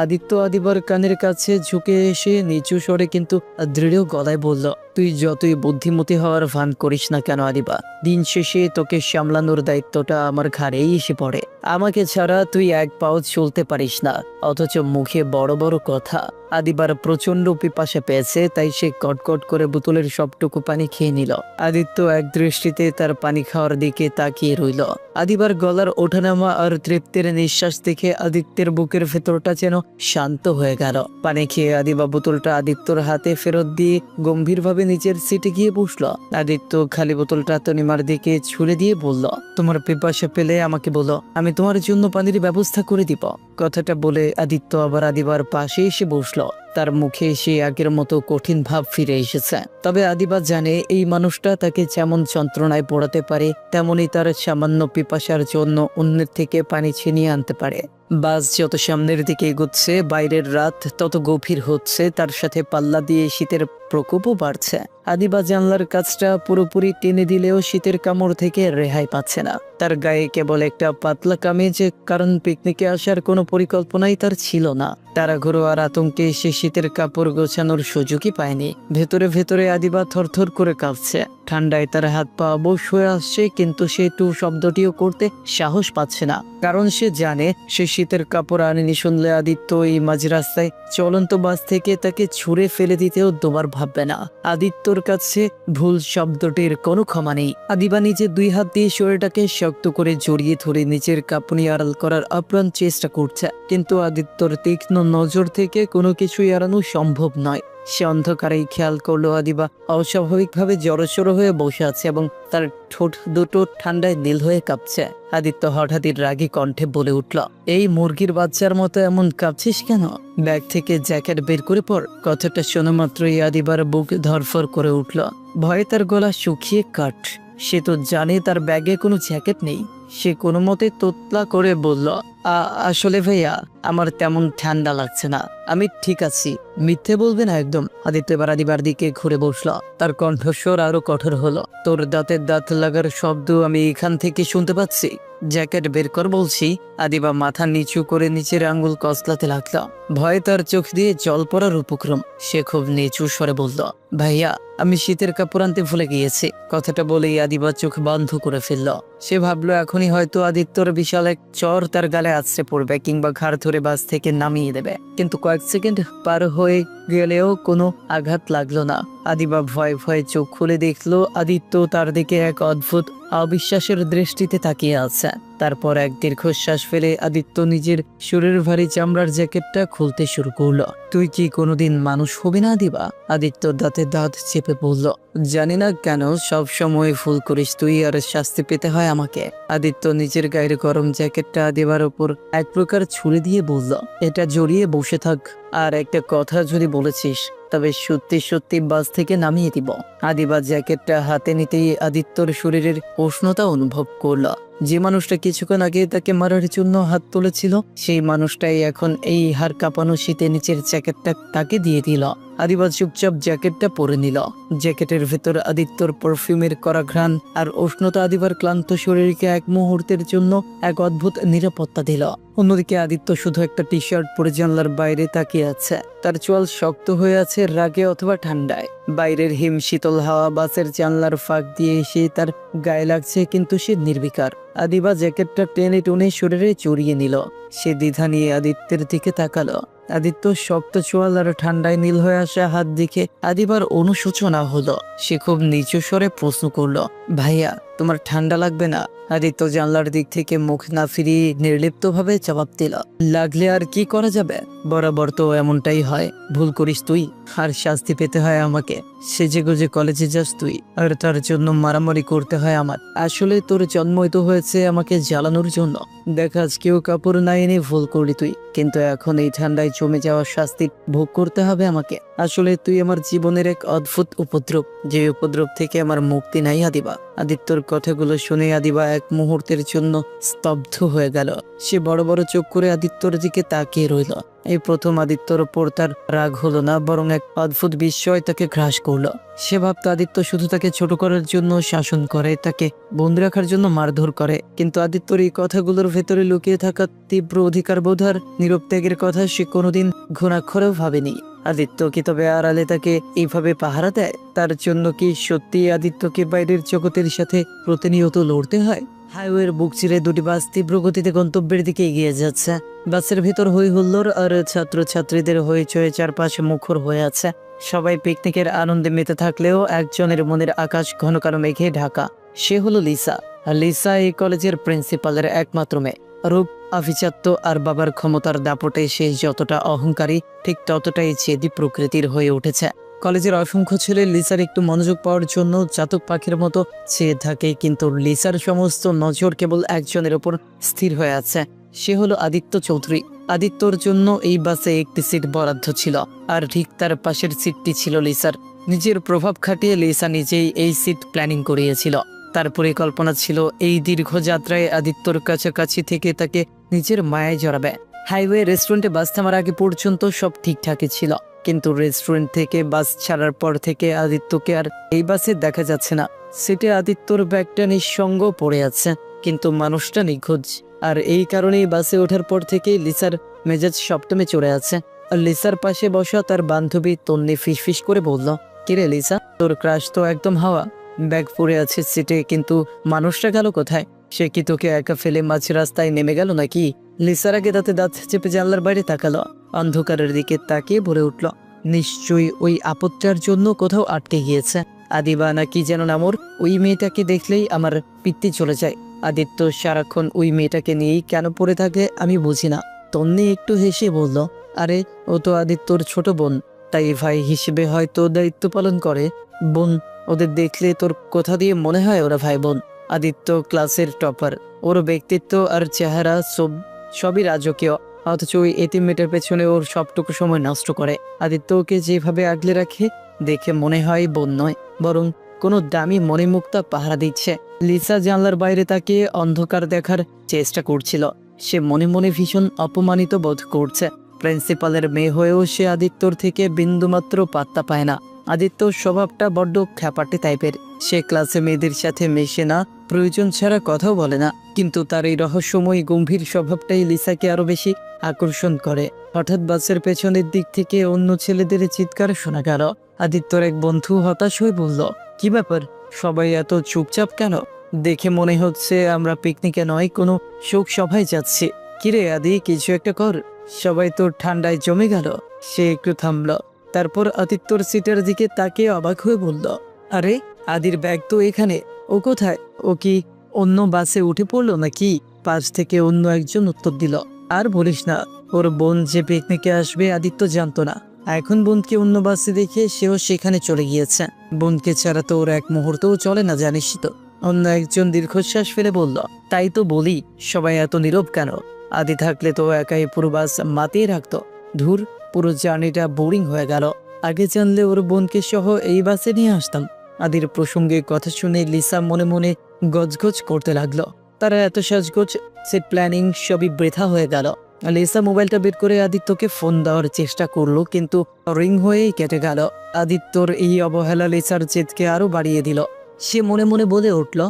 আদিত্য আদিবার কানের কাছে ঝুঁকে এসে নিচু স্বরে কিন্তু দৃঢ় গলায় বলল তুই যতই বুদ্ধিমতী হওয়ার ভান করিস না কেন আদিবা? দিন শেষে তোকে সামলানোর দায়িত্বটা আমার ঘাড়েই এসে পড়ে। আমাকে ছাড়া তুই এক পাও চলতে পারিস না, অথচ মুখে বড় বড় কথা। আদিবার প্রচণ্ড পিপাসা পেয়েছে, তাই সে কটকট করে বোতলের সবটুকু পানি খেয়ে নিল। আদিত্য এক দৃষ্টিতে তার পানি খাওয়ার দিকে তাকিয়ে রইল। আদিবার গলার ওঠানামা আর তৃপ্তির নিঃশ্বাস দেখে আদিত্যের বুকের ভেতরটা যেন শান্ত হয়ে গেল। পানি খেয়ে আদিবা বোতলটা আদিত্যর হাতে ফেরত দিয়ে গম্ভীরভাবে নিজের সিটে গিয়ে বসল। আদিত্য খালি বোতলটা তনিমার দিকে ছুড়ে দিয়ে বলল, তোমার পিপাসা পেলে আমাকে বলো, আমি তোমার জন্য পানির ব্যবস্থা করে দিব। কথাটা বলে আদিত্য আবার আদিবার পাশে এসে বসল। তার মুখে সে আগের মতো কঠিন ভাব ফিরে এসেছে। তবে আদিবা জানে এই মানুষটা তাকে যেমন যন্ত্রণায় পড়াতে পারে তেমনি তার সামান্য পিপাসার জন্য অন্যের থেকে পানি ছিনিয়ে আনতে পারে। বাস যত সামনের দিকে এগোচ্ছে, বাইরের রাত তত গভীর হচ্ছে, তার সাথে পাল্লা দিয়ে শীতের প্রকোপও বাড়ছে। আদিবা জানলার কাজটা পুরোপুরি টেনে দিলেও শীতের কামড় থেকে রেহাই পাচ্ছে না। তার গায়ে কেবল একটা পাতলা কামিজ, কারণ পিকনিকে আসার কোনো পরিকল্পনাই তার ছিল না। তারা আর আতঙ্কে সে শীতের কাপড় গোছানোর সুযোগই পায়নি। ভেতরে ভেতরে আদিবা থরথর করে কাঁপছে। ঠান্ডায় তার হাত পা অবশ হয়ে আসছে, কিন্তু সে টু শব্দটিও করতে সাহস পাচ্ছে না। কারণ সে জানে, সে শীতের কাপড় আনেনি শুনলে আদিত্য এই মাঝ রাস্তায় চলন্ত বাস থেকে তাকে ছুঁড়ে ফেলে দিতেও দুবার ভাববে না। আদিত্যর কাছে ভুল শব্দটির কোনো ক্ষমা নেই। আদিবা নিজে দুই হাত দিয়ে শরীরটাকে শক্ত করে জড়িয়ে ধরে নিজের কাঁপুনি আড়াল করার আপ্রাণ চেষ্টা করছে। কিন্তু আদিত্যর তীক্ষ্ণ নজর থেকে কোনো কিছুই এড়ানো সম্ভব নয়। সে অন্ধকারেই খেয়াল করল আদিবা। অস্বাভাবিকভাবে জড়সড় হয়ে বসে আছে এবং তার ঠোঁট দুটো ঠান্ডায় নীল হয়ে কাঁপছে। আদিত্য হঠাৎই রাগী কণ্ঠে বলে উঠল, এই মুরগির বাচ্চার মতো এমন কাঁপছিস কেন? ব্যাগ থেকে জ্যাকেট বের করে পর। কথাটা শোনা মাত্রই আদিবার বুক ধরফর করে উঠল। ভয়ে তার গলা শুকিয়ে কাঠ। সে তো জানে তার ব্যাগে কোনো জ্যাকেট নেই। সে কোনো মতে তোতলা করে বলল "আ- আসলে ভাইয়া, আমার তেমন ঠান্ডা লাগছে না। আমি ঠিক আছি। মিথ্যে বলবে না একদম। আদিত্য এবার আদিবার দিকে ঘুরে বসল। তার কণ্ঠস্বর আরও কঠোর হলো। তোর দাঁতের দাঁত লাগার শব্দ আমি এখান থেকে শুনতে পাচ্ছি। জ্যাকেট বের কর বলছি। আদিবা মাথা নিচু করে নিচের আঙ্গুল কসলাতে লাগল। ভয়ে তার চোখ দিয়ে জল পড়ার উপক্রম। সে খুব নিচু স্বরে বলল, ভাইয়া, আমি শীতের কাপড় আনতে ভুলে গিয়েছি। কথাটা বলেই আদিবা চোখ বন্ধ করে ফেলল। সে ভাবলো, এখনই হয়তো আদিত্যর বিশাল এক চর তার গালে আছড়ে পড়বে কিংবা ঘাড় ধরে বাস থেকে নামিয়ে দেবে। কিন্তু কয়েক সেকেন্ড পার হয়ে গেলেও কোনো আঘাত লাগল না। আদিবা ভয়ে ভয়ে চোখ খুলে দেখল আদিত্য তার দিকে এক অদ্ভুত অবিশ্বাসের দৃষ্টিতে তাকিয়ে আছে। তারপর এক দীর্ঘশ্বাস ফেলে আদিত্য নিজের শরীর ভারী চামড়ার জ্যাকেটটা খুলতে শুরু করল। তুই কি কোনোদিন মানুষ হবি না দিবা আদিত্য দাঁতে দাঁত চেপে বলল। জানি না কেন, সব সময় ফুল করিস তুই, আর শাস্তি পেতে হয় আমাকে। আদিত্য নিজের গায়ের গরম জ্যাকেটটা আদিবার ওপর এক প্রকার ছুড়ে দিয়ে বলল। এটা জড়িয়ে বসে থাক। আর একটা কথা যদি বলেছিস, তবে সত্যি সত্যি বাস থেকে নামিয়ে দিব। আদিবা জ্যাকেটটা হাতে নিতেই আদিত্যর শরীরের উষ্ণতা অনুভব করল যে মানুষটা কিছুক্ষণ আগে তাকে মারার জন্য হাত তুলেছিল, সেই মানুষটাই এখন এই হার কাঁপানো শীতে নিচের জ্যাকেটটা তাকে দিয়ে দিল। আদিবা চুপচাপ জ্যাকেটটা পরে নিল। জ্যাকেটের ভেতর আদিত্যর পারফিউমের করা ঘ্রাণ আর উষ্ণতা আদিবার ক্লান্ত শরীরকে এক মুহূর্তের জন্য এক অদ্ভুত নিরাপত্তা দিল। অন্যদিকে আদিত্য শুধু একটা টি শার্ট পরে জানলার বাইরে তাকিয়ে আছে। তার চোয়াল শক্ত হয়ে আছে রাগে অথবা ঠান্ডায়। বাইরের হিম শীতল হাওয়া বাসের জানলার ফাঁক দিয়ে এসে তার গায়ে লাগছে কিন্তু সে নির্বিকার। আদিবা জ্যাকেটটা টেনে টুনে শরীরে চড়িয়ে নিল। সে দ্বিধা নিয়ে আদিত্যের দিকে তাকালো। আদিত্য শক্ত চোয়াল আর ঠান্ডায় নীল হয়ে আসা হাত দিকে আদিবার অনুশোচনা হলো। সে খুব নিচু স্বরে প্রশ্ন করল, ভাইয়া, তোমার ঠান্ডা লাগবে না? আদিত্য জানলার দিক থেকে মুখ না ফিরিয়ে নির্লিপ্তভাবে জবাব দিল, লাগলে আর কি করা যাবে? বরাবর তো এমনটাই হয়। ভুল করিস তুই। আর শাস্তি পেতে হয় আমাকে। সেজে গুজে কলেজে যাস তুই। আর তার জন্য মারামারি করতে হয় আমার। আসলে তোর জন্মই তো হয়েছে আমাকে জ্বালানোর জন্য। দেখ, আজকেও কাপড় না এনে ভুল করলি তুই। কিন্তু এখন এই ঠান্ডায় জমে যাওয়ার শাস্তি ভোগ করতে হবে আমাকে। আসলে তুই আমার জীবনের এক অদ্ভুত উপদ্রব, যে উপদ্রব থেকে আমার মুক্তি নাই আদিবা। আদিত্যর কথাগুলো শুনে আদিবা এক মুহূর্তের জন্য স্তব্ধ হয়ে গেল। সে বড় বড় চোখ করে আদিত্যর দিকে তাকিয়ে রইল। এই প্রথম আদিত্যর ওপর তার রাগ হলো না, বরং এক অদ্ভুত বিস্ময় তাকে গ্রাস করল। সে ভাবতো আদিত্য শুধু তাকে ছোট করার জন্য শাসন করে, তাকে বন্দি রাখার জন্য মারধর করে। কিন্তু আদিত্যর এই কথাগুলোর ভেতরে লুকিয়ে থাকা তীব্র অধিকার বোধ আর নীরব ত্যাগের কথা সে কোনোদিন ঘুণাক্ষরেও ভাবেনি। আদিত্য কি তবে আড়ালে তাকে এইভাবে পাহারা দেয়? তার জন্য কি সত্যি আদিত্যকে বাইরের জগতের সাথে প্রতিনিয়ত লড়তে হয়? হাইওয়ের বুক চিরে দুটি বাস তীব্র গতিতে গন্তব্যের দিকে এগিয়ে যাচ্ছে। বাসের ভিতর হই হুল্লোর আর ছাত্রছাত্রীদের হইচয়ে চারপাশে মুখর হয়ে আছে। সবাই পিকনিকের আনন্দে মেতে থাকলেও একজনের মনের আকাশ ঘন কালো মেঘে ঢাকা। সে হলো লিসা। আর লিসা এই কলেজের প্রিন্সিপালের একমাত্র মেয়ে। রূপ, আভিজাত্য আর বাবার ক্ষমতার দাপটে সে যতটা অহংকারী, ঠিক ততটাই চেদি প্রকৃতির হয়ে উঠেছে। কলেজের অসংখ্য ছেলে লিসার একটু মনোযোগ পাওয়ার জন্য চাতক পাখির মতো চেয়ে থাকে, কিন্তু লিসার সমস্ত নজর কেবল একজনের ওপর স্থির হয়ে আছে। সে হলো আদিত্য চৌধুরী। আদিত্যর জন্য এই বাসে একটি সিট বরাদ্দ ছিল, আর ঠিক তার পাশের সিটটি ছিল লিসার। নিজের প্রভাব খাটিয়ে লিসা নিজেই এই সিট প্ল্যানিং করিয়েছিল। তার পরিকল্পনা ছিল, এই দীর্ঘ যাত্রায় আদিত্যর কাছাকাছি থেকে তাকে নিজের মায়ায় জড়াবে। হাইওয়ে, রেস্টুরেন্টে বাস থামার আগে পর্যন্ত সব ঠিকঠাকই ছিল। কিন্তু রেস্টুরেন্ট থেকে বাস ছাড়ার পর থেকে আদিত্যকে আর এই বাসে দেখা যাচ্ছে না। সিটে আদিত্যর ব্যাগটা নিঃসঙ্গ পড়ে আছে, কিন্তু মানুষটা নিখোঁজ। আর এই কারণেই বাসে ওঠার পর থেকেই লিসার মেজাজ সপ্তমে চড়ে আছে। আর লিসার পাশে বসা তার বান্ধবী তন্নি ফিসফিস করে বলল কিরে লিসা, তোর ক্রাশ তো একদম হাওয়া। ব্যাগ পড়ে আছে সিটে কিন্তু মানুষটা গেল কোথায়? সে কি তোকে একা ফেলে মাঝ রাস্তায় নেমে গেল নাকি? লিসার আগে তাতে দাঁত চেপে জানলার বাইরে তাকালো। অন্ধকারের দিকে তাকিয়ে ভরে উঠল, নিশ্চয়ই ওই আপত্তার জন্য কোথাও আটকে গিয়েছে। আদিবা না কি যেন নামর, ওই মেয়েটাকে দেখলেই আমার পিত্তি চলে যায়। আদিত্য সারাক্ষণ ওই মেয়েটাকে নিয়েই কেন পড়ে থাকে আমি বুঝি না। তন্নি একটু হেসে বলল, আরে, ও তো আদিত্যর ছোট বোন। তাই ভাই হিসেবে হয়তো দায়িত্ব পালন করে। বোন, ওদের দেখলে তোর কথা দিয়ে মনে হয় ওরা ভাই বোন আদিত্য ক্লাসের টপার। ওর ব্যক্তিত্ব আর চেহারা, সব, সবই রাজকীয়। অথচ ওই এতিম পেছনে ওর সবটুকু সময় নষ্ট করে। আদিত্য ওকে যেভাবে আগলে রাখে, দেখে মনে হয় বোন নয়, বরং কোনো দামি মণিমুক্তা পাহারা দিচ্ছে। লিসা জানলার বাইরে তাকে অন্ধকার দেখার চেষ্টা করছিল। সে মনে মনে ভীষণ অপমানিত বোধ করছে। প্রিন্সিপালের মেয়ে হয়েও সে আদিত্যর থেকে বিন্দুমাত্র পাত্তা পায় না। আদিত্যর স্বভাবটা বড্ড খ্যাপাটে টাইপের সে ক্লাসে মেয়েদের সাথে মেশে না, প্রয়োজন ছাড়া কথাও বলে না। কিন্তু তার এই রহস্যময় গম্ভীর স্বভাবটাই লিসাকে আরও বেশি আকর্ষণ করে। হঠাৎ বাসের পেছনের দিক থেকে অন্য ছেলেদের চিৎকার শোনা গেল। আদিত্যর এক বন্ধু হতাশ হয়ে বলল, কি ব্যাপার? সবাই এত চুপচাপ কেন? দেখে মনে হচ্ছে আমরা পিকনিকে নয়, কোনো শোক সভায় যাচ্ছি। কিরে আদি, কিছু একটা কর। সবাই তো ঠান্ডায় জমে গেল। সে একটু থামলো। তারপর আদিত্যর সিটের দিকে তাকে অবাক হয়ে বলল, আরে, আদির ব্যাগ তো এখানে। ও কোথায়? ও কি অন্য বাসে উঠে পড়ল নাকি? পাশ থেকে অন্য একজন উত্তর দিল, আর বলিস না, ওর বোন যে পিকনিকে আসবে আদিত্য জানতো না। এখন বোনকে অন্য বাসে দেখে সেও সেখানে চলে গিয়েছে। বোনকে ছাড়া তো ওর এক মুহূর্তও চলে না, জানিস তো। অন্য একজন দীর্ঘশ্বাস ফেলে বলল, তাই তো বলি, সবাই এত নীরব কেন? আদি থাকলে তো একাই পুরো বাস মাতিয়ে রাখতো। ধুর পুরো জার্নিটা বোরিং হয়ে গেল। আগে জানলে ওর বোনকে সহ এই বাসে নিয়ে আসতাম। আদির প্রসঙ্গে কথা শুনে লিসা মনে মনে গজগজ করতে লাগল। তারা এত সাজগোজ সেট প্ল্যানিং সবই বৃথা হয়ে গেল। লিসা মোবাইলটা বের করে আদিত্যকে ফোন দেওয়ার চেষ্টা করল, কিন্তু রিং হয়েই কেটে গেল। আদিত্যর এই অবহেলা লিসার জেদকে আরও বাড়িয়ে দিল। সে মনে মনে বলে উঠল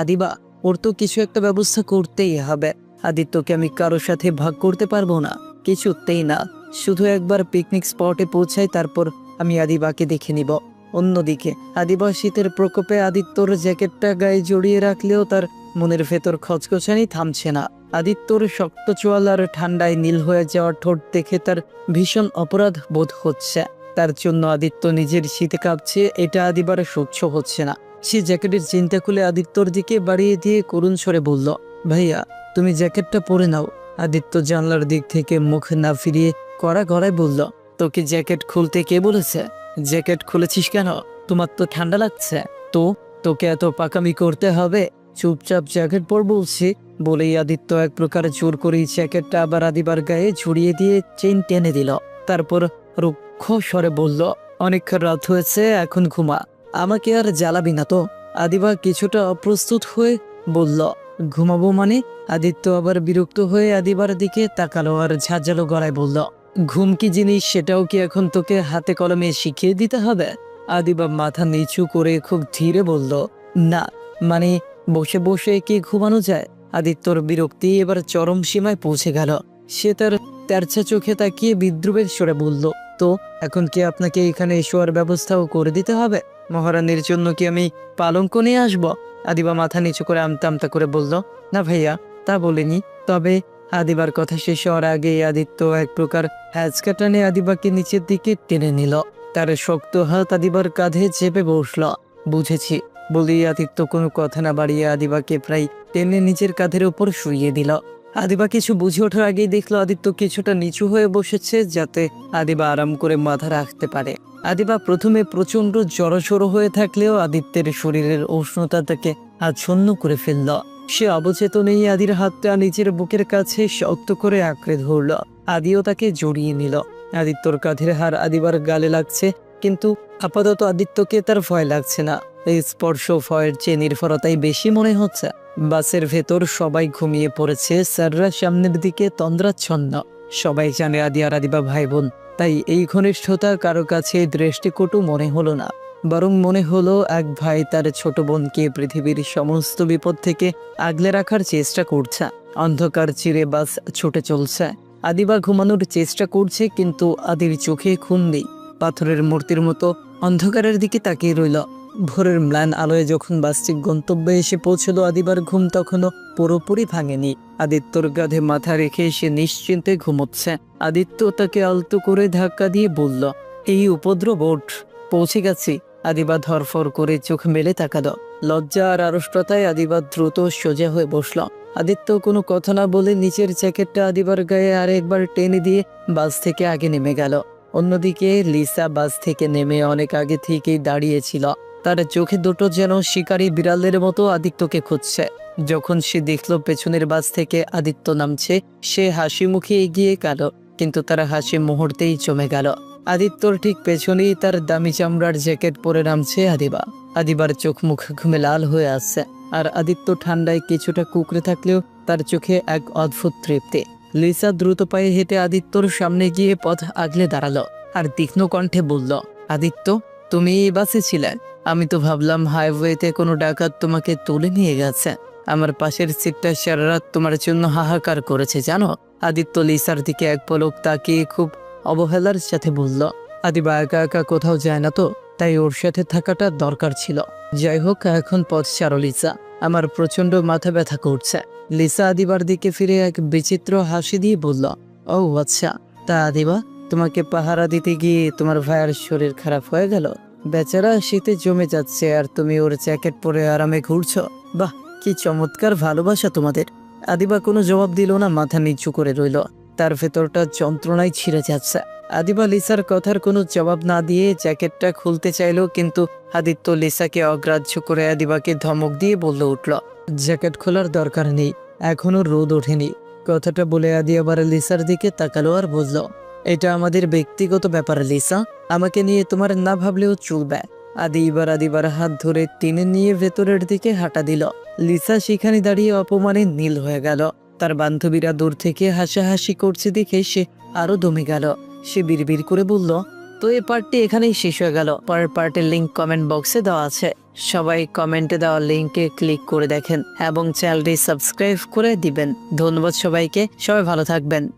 আদিবা ওর তো কিছু একটা ব্যবস্থা করতেই হবে। আদিত্যকে আমি কারোর সাথে ভাগ করতে পারব না, কিছুতেই না। শুধু একবার পিকনিক স্পটে পৌঁছাই, তারপর আমি আদিবাকে দেখে নিব। অন্যদিকে আদিবা শীতের প্রকোপে আদিত্যর জ্যাকেটটা গায়ে জড়িয়ে রাখলেও তার মনের ভেতর খচখচানি থামছে না। আদিত্যর শক্ত চোয়াল আর ঠান্ডায় নীল হয়ে যাওয়া ঠোঁট দেখে তার ভীষণ অপরাধ বোধ হচ্ছে। তার জন্য আদিত্য নিজের শীতে কাঁপছে, এটা আদিবার সহ্য হচ্ছে না। সে জ্যাকেটের চিন্তা খুলে আদিত্যর দিকে বাড়িয়ে দিয়ে করুণ স্বরে বলল, ভাইয়া, তুমি জ্যাকেটটা পরে নাও। আদিত্য জানলার দিক থেকে মুখ না ফিরিয়ে কড়া গড়ায় বলল, তোকে জ্যাকেট খুলতে কে বলেছে? জ্যাকেট খুলেছিস কেন? তোমার তো ঠান্ডা লাগছে। তো, তোকে এত পাকামি করতে হবে? চুপচাপ জ্যাকেট পর বলছি। বলেই আদিত্য এক প্রকার জোর করেই জ্যাকেটটা আবার আদিবার গায়ে ঝুড়িয়ে দিয়ে চেন টেনে দিল। তারপর রুক্ষ স্বরে বলল অনেক রাত হয়েছে, এখন ঘুমা। আমাকে আর জ্বালাবি না তো? আদিবা কিছুটা অপ্রস্তুত হয়ে বলল ঘুমাবো মানে? আদিত্য আবার বিরক্ত হয়ে আদিবার দিকে তাকালো আর ঝাঁঝালো গলায় বলল, ঘুম কি জিনিস? সেটাও কি এখন তোকে হাতে কলমে শিখিয়ে দিতে হবে? আদিবা মাথা নিচু করে খুব ধীরে বলল, না মানে বসে বসে কি ঘুমানো যায়? আদিত্যর বিরক্তি এবার চরম সীমায় পৌঁছে গেল। সে তার তেরছা চোখে তাকিয়ে বিদ্রুপের সরে বলল, তো, এখন কি আপনাকে এখানে শোয়ার ব্যবস্থাও করে দিতে হবে? মহারানীর জন্য কি আমি পালঙ্ক নিয়ে আসব? আদিবা মাথা নিচু করে আমতা আমতা করে বলল, না ভাইয়া, তা বলিনি। তবে আদিবার কথা শেষ হওয়ার আগে আদিত্য এক প্রকার হ্যাচকা টানে আদিবাকে নিচের দিকে টেনে নিল। তার শক্ত হাত আদিবার কাঁধে চেপে বসল। বুঝেছি। বলি আদিত্য কোনো কথা না বাড়িয়ে আদিবাকে প্রায় টেনে নিজের কাঁধের উপর শুইয়ে দিল। আদিবা কিছু বুঝে ওঠার আগেই দেখল আদিত্য কিছুটা নিচু হয়ে বসেছে যাতে আদিবা আরাম করে মাথা রাখতে পারে। আদিবা প্রথমে প্রচণ্ড জড়সড় হয়ে থাকলেও আদিত্যের শরীরের উষ্ণতা তাকে আচ্ছন্ন করে ফেলল। সে অবচেতনেই আদির হাতটা নিজের বুকের কাছে শক্ত করে আঁকড়ে ধরল। আদিও তাকে জড়িয়ে নিল। আদিত্যর কাঁধের হার আদিবার গালে লাগছে, কিন্তু আপাতত আদিত্যকে তার ভয় লাগছে না। স্পর্শ ফয়ের চেয়ে নির্ভরতাই বেশি মনে হচ্ছে। বাসের ভেতর সবাই ঘুমিয়ে পড়েছে, স্যাররা সামনের দিকে তন্দ্রাচ্ছন্ন। সবাই জানে আদি আর আদিবা ভাই বোন তাই এই ঘনিষ্ঠতা কারও কাছে দৃষ্টিকটু মনে হলো না। বরং মনে হলো এক ভাই তার ছোট বোনকে পৃথিবীর সমস্ত বিপদ থেকে আগলে রাখার চেষ্টা করছে। অন্ধকার চিরে বাস ছুটে চলছে। আদিবা ঘুমানোর চেষ্টা করছে, কিন্তু আদির চোখে খুন নেই। পাথরের মূর্তির মতো অন্ধকারের দিকে তাকিয়ে রইল। ভোরের ম্লান আলোয় যখন বাসটি গন্তব্যে এসে পৌঁছলো, আদিবার ঘুম তখনও পুরোপুরি ভাঙেনি। আদিত্যর গাধে মাথা রেখে সে নিশ্চিন্তে ঘুমোচ্ছে। আদিত্য তাকে আলতো করে ধাক্কা দিয়ে বলল, এই উপদ্রব ওঠ। পৌঁছে গেছি। আদিবা ধরফর করে চোখ মেলে তাকালো। লজ্জা আর আড়ষ্টতায় আদিবা দ্রুত সোজা হয়ে বসল। আদিত্য কোনো কথা না বলে নিচের জ্যাকেটটা আদিবার গায়ে আরেকবার টেনে দিয়ে বাস থেকে আগে নেমে গেল। অন্যদিকে লিসা বাস থেকে নেমে অনেক আগে থেকেই দাঁড়িয়েছিল তার চোখে দুটো যেন শিকারী বিড়ালের মতো আদিত্যকে খুঁজছে। যখন সে দেখল পেছনের বাস থেকে আদিত্য নামছে, সে হাসি মুখে এগিয়ে গেল, কিন্তু তার হাসি মুহূর্তেই জমে গেল। আদিত্যর ঠিক পেছনেই তার দামি চামড়ার জ্যাকেট পরে নামছে আদিবা। আদিবার চোখ মুখ ঘুমে লাল হয়ে আসছে আর আদিত্য ঠান্ডায় কিছুটা কুকড়ে থাকলেও তার চোখে এক অদ্ভুত তৃপ্তি। লিসা দ্রুত পায়ে হেঁটে আদিত্যর সামনে গিয়ে পথ আগলে দাঁড়াল, আর তীক্ষ্ণ কণ্ঠে বলল, আদিত্য, তুমি এই বাসে ছিলে? আমি তো ভাবলাম হাইওয়েতে কোনো ডাকাত তোমাকে তুলে নিয়ে গেছে। আমার পাশের সিটটা সারা রাত তোমার জন্য হাহাকার করেছে, জানো? আদিত্য লিসার দিকে এক পলক তাকিয়ে খুব অবহেলার সাথে বলল আদিবা একা একা কোথাও যায় না তো? তাই ওর সাথে থাকাটা দরকার ছিল। যাই হোক, এখন পথ ছাড়ো, লিসা। আমার প্রচণ্ড মাথা ব্যথা করছে। লিসা আদিবার দিকে ফিরে এক বিচিত্র হাসি দিয়ে বলল, ও আচ্ছা। তা আদিবা, তোমাকে পাহারা দিতে গিয়ে তোমার ভাইয়ের শরীর খারাপ হয়ে গেল? বেচারা শীতে জমে যাচ্ছে আর তুমি ওর জ্যাকেট পরে আরামে ঘুরছো। বাহ, কি চমৎকার ভালোবাসা তোমাদের। আদিবা কোনো জবাব দিল না, মাথা নিচু করে রইল। তার ভেতরটা যন্ত্রণায় ছিঁড়ে যাচ্ছে। আদিবা লিসার কথার কোনো জবাব না দিয়ে জ্যাকেটটা খুলতে চাইলো, কিন্তু আদিত্য লিসাকে অগ্রাহ্য করে আদিবাকে ধমক দিয়ে বললে উঠল, জ্যাকেট খোলার দরকার নেই, এখনও রোদ ওঠেনি। কথাটা বলে আদি আবার লিসার দিকে তাকালো আর বলল এটা আমাদের ব্যক্তিগত ব্যাপার, লিসা। আমাকে নিয়ে তোমার না ভাবলেও চলবে। আদি এবার আদিবার হাত ধরে টেনে নিয়ে ভেতরের দিকে হাঁটা দিল। লিসা সেখানে দাঁড়িয়ে অপমানে নীল হয়ে গেল। তার বান্ধবীরা দূর থেকে হাসাহাসি করছে দেখে সে আরও দমে গেল। সে বিড়বিড় করে বলল, তো এই পার্টটি এখানেই শেষ হয়ে গেল। পরের পার্টের লিংক কমেন্ট বক্সে দেওয়া আছে। সবাই কমেন্টে দেওয়া লিংকে ক্লিক করে দেখেন এবং চ্যানেলটি সাবস্ক্রাইব করে দিবেন। ধন্যবাদ সবাইকে। সবাই ভালো থাকবেন।